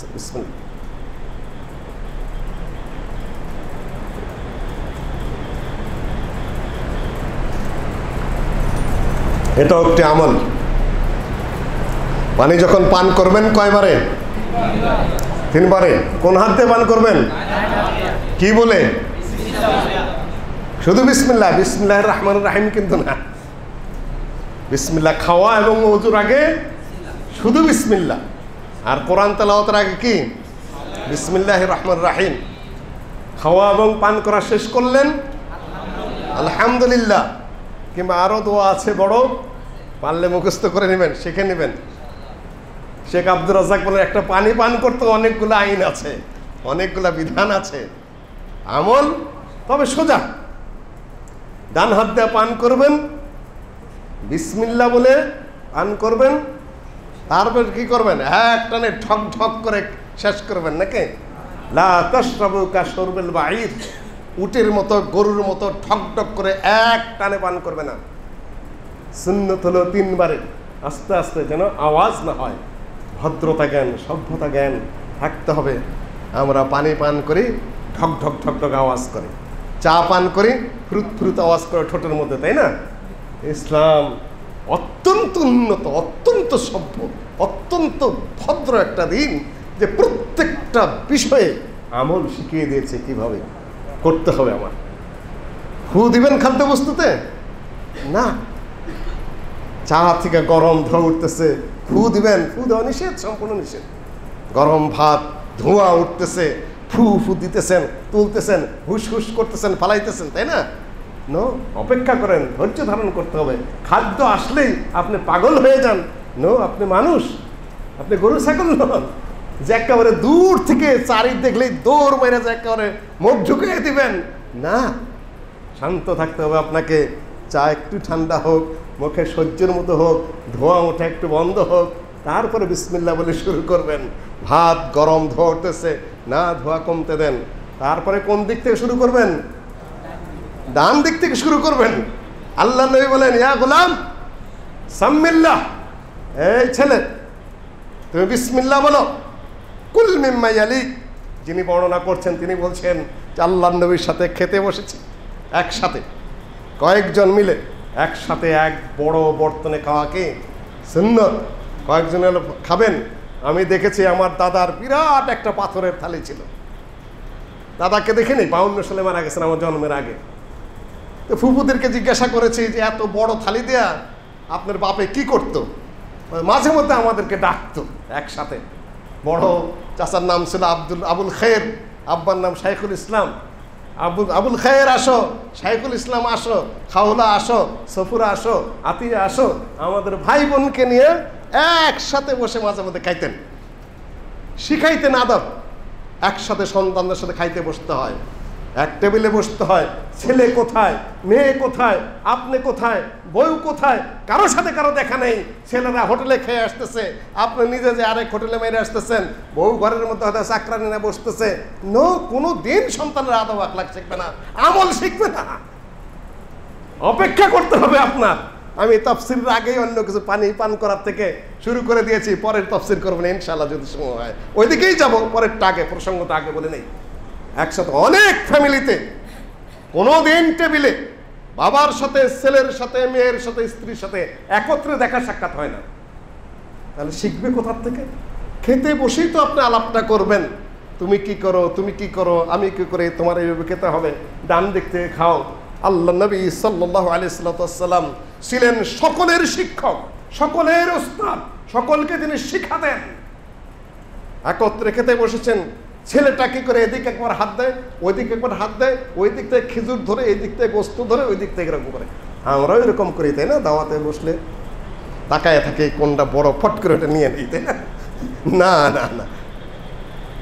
বিসমিল্লাহ এটাও একটি আমল। পানি যখন পান করবেন কয়বারে? তিনবারে। কোন হাত দিয়ে পান করবেন? কি বলে? শুধু বিসমিল্লাহ বিসমিল্লাহ রহমান রাহিম কিন্তু না। বিসমিল্লাহ খাওয়া এবং অজুর আগে শুধু বিসমিল্লাহ। আর কোরআন তেলাওয়াতের আগে কি? বিসমিল্লাহ রহমান রাহিম। খাওয়া এবং পান করা শেষ করলেন? আলহামদুলিল্লাহ। কিংবা আরও দোয়া আছে বড়, পারলে মুখস্থ করে নেবেন, শিখে নেবেন। শেখ আব্দুর রাজাক বলেন, একটা পানি পান করতে অনেকগুলো আইন আছে, অনেকগুলো বিধান আছে। আমল, তবে সোজা। ডান হাত দিয়ে পান করবেন বিসমিল্লা বলে পান করবেন তারপর কি করবেন? এক টানে ঠক ঠক করে শেষ করবেন নাকি? বাইর উটের মতো, গরুর মতো ঠক ঠক করে এক টানে পান করবে না। সুন্নত হলো তিনবারে। আস্তে আস্তে যেন আওয়াজ না হয়। ভদ্রতা জ্ঞান, সভ্যতা জ্ঞান থাকতে হবে। আমরা পানি পান করি ঢক ঢক ঢক ঢক আওয়াজ করে। চা পান করি, ফ্রুত ফ্রুত আওয়াজ করে ঠোঁটের মধ্যে, তাই না? ইসলাম অত্যন্ত উন্নত সভ্য, অত্যন্ত ভদ্র একটা দিন যে প্রত্যেকটা বিষয়ে আমল শিখিয়ে দিয়েছে কীভাবে করতে হবে আমার। ফু দিবেন খাদ্যবস্তুতে না। চা থেকে গরম ধোয়া উঠতেছে ফু দিবেন ফু দেওয়া নিষেধ, সম্পূর্ণ নিষেধ। গরম ভাত, ধোঁয়া উঠতেছে, ফু ফু দিতেছেন, তুলতেছেন, হুস হুস করতেছেন, ফালাইতেছেন, তাই নো, অপেক্ষা করেন, ধৈর্য ধারণ করতে হবে। খাদ্য আসলেই আপনি পাগল হয়ে যান। নো আপনি মানুষ। আপনি গরু ছাগল নন। যে একেবারে দূর থেকে চারি দেখলেই দৌড় মেরে যে একেবারে মুখ ঝুঁকিয়ে দিবেন। না, শান্ত থাকতে হবে আপনাকে। চা একটু ঠান্ডা হোক, মুখে সহ্যের মতো হোক, ধোঁয়া ওঠা একটু বন্ধ হোক, তারপরে বিসমিল্লা বলে শুরু করবেন। ভাত গরম ধোয়া উঠতেছে, না, ধোয়া কমতে দেন। তারপরে কোন দিক থেকে শুরু করবেন? ডান দিক থেকে শুরু করবেন। আল্লাহ নবী বলেন, ইয়া গোলাম, সাম্মিল্লাহ। এই ছেলে, তুমি বিসমিল্লা বলো। কুল মিম্মাই যিনি বর্ণনা করছেন, তিনি বলছেন যে আল্লাহ নবীর সাথে খেতে বসেছি, একসাথে। কয়েকজন মিলে একসাথে এক বড় বর্তনে খাওয়াকে সুন্দর কয়েকজন খাবেন? আমি দেখেছি আমার দাদার বিরাট একটা পাথরের থালি ছিল। দাদাকে দেখিনি, বাউন্ন সালে মারা গেছেন আমার জন্মের আগে। তো ফুপুদেরকে জিজ্ঞাসা করেছি যে, এত বড় থালি দেয়া, আপনার বাপে কি করতো? মাঝে মধ্যে আমাদেরকে ডাকতো একসাথে। বড় চাচার নাম ছিল আব্দুল, আবুল খের, আব্বার নাম শাইখুল ইসলাম। আবুল আবুল খায়ের আসো, শাইখুল ইসলাম আসো, খাউলা আসো, সফুরা আসো, আতিয়া আসো, আমাদের ভাই বোনকে নিয়ে একসাথে বসে মাঝে মধ্যে খাইতেন। শিখাইতেন আদব। একসাথে সন্তানদের সাথে খাইতে বসতে হয়। এক টেবিলে বসতে হয়, ছেলে কোথায়, মেয়ে কোথায়, আপনি কোথায়, বউ কোথায় কারোর সাথে কারও দেখা নেই, ছেলেরা হোটেলে খেয়ে আসতেছে, আপনি নিজে যে আরেক হোটেলে মেরে আসতেছেন, বউ ঘরের মধ্যে হয়তো চাকরানি না বসতেছে, নো, কোনো দিন সন্তানের আদব আখলাখ শিখবে না, আমল শিখবে না। অপেক্ষা করতে হবে আপনার। আমি তফসিলের আগেই অন্য কিছু পানি পান করার থেকে শুরু করে দিয়েছি, পরের তফসিল করবেন ইনশাল্লাহ যদি সময় হয়। ওইদিকেই যাব, পরেরটা আগে, প্রসঙ্গটা আগে বলে নেই। একসাথে অনেক ফ্যামিলিতে কোনো দিন টেবিলে বাবার সাথে, ছেলের সাথে, মেয়ের সাথে, স্ত্রীর সাথে একত্রে দেখা সাক্ষাৎ হয় না। তাহলে শিখবে কোথার থেকে? খেতে বসেই তো আপনি আলাপটা করবেন। তুমি কি করো, তুমি কি করো, আমি কি করে, তোমার এইভাবে খেতে হবে। ডান থেকে খাও। আল্লাহ নবী সাল্লাহ আলি সাল্লাম ছিলেন সকলের শিক্ষক, সকলের ওস্তাদ, সকলকে তিনি শিখাতেন। একত্রে খেতে বসেছেন ছেলেটা কি করে এদিকে একবার হাত দেয় ওই দিকে একবার হাত দেয় ওই দিক থেকে খেজুর ধরে এই দিক থেকে গোস্ত ধরে ওই দিক থেকে এরকম করে। আমরাও এরকম করি, তাই না? দাওয়াতে বসলে তাকায় থাকে কোনটা বড়, ফট করে ওটা নিয়ে নিই, তাই না? না না না।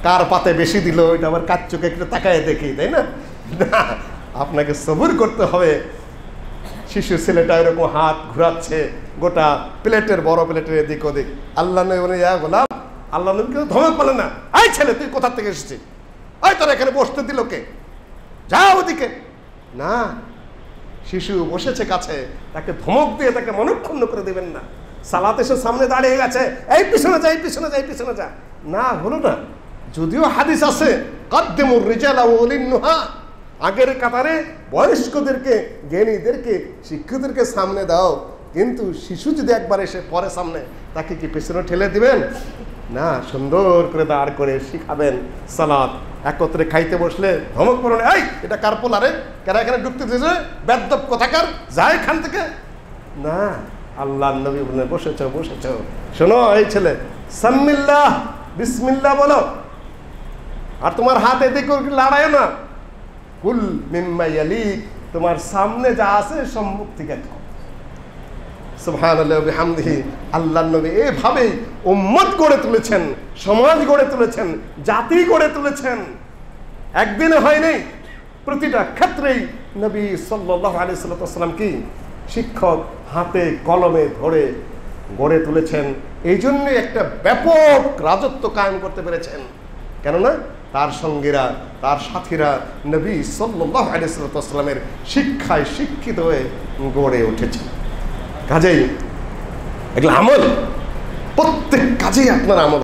কার পাতে বেশি দিল, ওইটা আবার কাজ চোখে একটু তাকায় দেখি, তাই না? না, আপনাকে সবুর করতে হবে। শিশু ছেলেটা এরকম হাত ঘুরাচ্ছে, গোটা প্লেটের, বড় প্লেটের এদিক ওদিক। আল্লাহ নবী বলে, ইয়া গোলাম, আল্লাহ নবীকে ধমক বলে না। ছেলে, তুই কোথা থেকে এসেছিস? ওই তোর এখানে বসতে দিল কে? যা ওদিকে। না, শিশু বসেছে কাছে, তাকে ধমক দিয়ে তাকে মনক্ষুণ্ণ করে দেবেন না। সালাত এসে সামনে দাঁড়িয়ে গেছে। এই পিছনে যা, এই পিছনে যা, এই পিছনে যা। না, হলো না। যদিও হাদিস আছে, কদ্দেমুর রিজালা নুহা আগের কাতারে বয়স্কদেরকে, জ্ঞানীদেরকে শিক্ষকদেরকে সামনে দাও। কিন্তু শিশু যদি একবার এসে পরে সামনে, তাকে কি পেছনে ঠেলে দিবেন? না, সুন্দর করে দাঁড় করে শিখাবেন সালাদ। একত্রে খাইতে বসলে ধমক পড়ুন এই, এটা কার পোলারে কারা এখানে ঢুকতে দিয়েছে বেদ্যপ কোথাকার? যায় এখান থেকে। না আল্লাহ নবী বলে বসেছ বসেছ। শোনো, এই ছেলে, সাম্মিল্লাহ, বিসমিল্লাহ বলো। আর তোমার হাত এদিকে লাড়ায় না। কুল মিম্মা ইয়ালিক, তোমার সামনে যা আছে সম্মুখ থেকে খাও। সুবহানাল্লাহি আল্লাহ নবী এভাবেই উম্মত গড়ে তুলেছেন, সমাজ গড়ে তুলেছেন, জাতি গড়ে তুলেছেন। একদিনে হয়নি, প্রতিটা ক্ষেত্রেই নবী সাল্লাহ আলি সাল্লাম কি? শিক্ষক হাতে কলমে ধরে গড়ে তুলেছেন। এই জন্যই একটা ব্যাপক রাজত্ব কায়েম করতে পেরেছেন। কেননা তার সঙ্গীরা, তার সাথীরা নবী সাল্লাহ আলি সাল্লামের শিক্ষায় শিক্ষিত হয়ে গড়ে উঠেছে। কাজেই। এগুলো আমল। প্রত্যেক কাজেই আপনার আমল।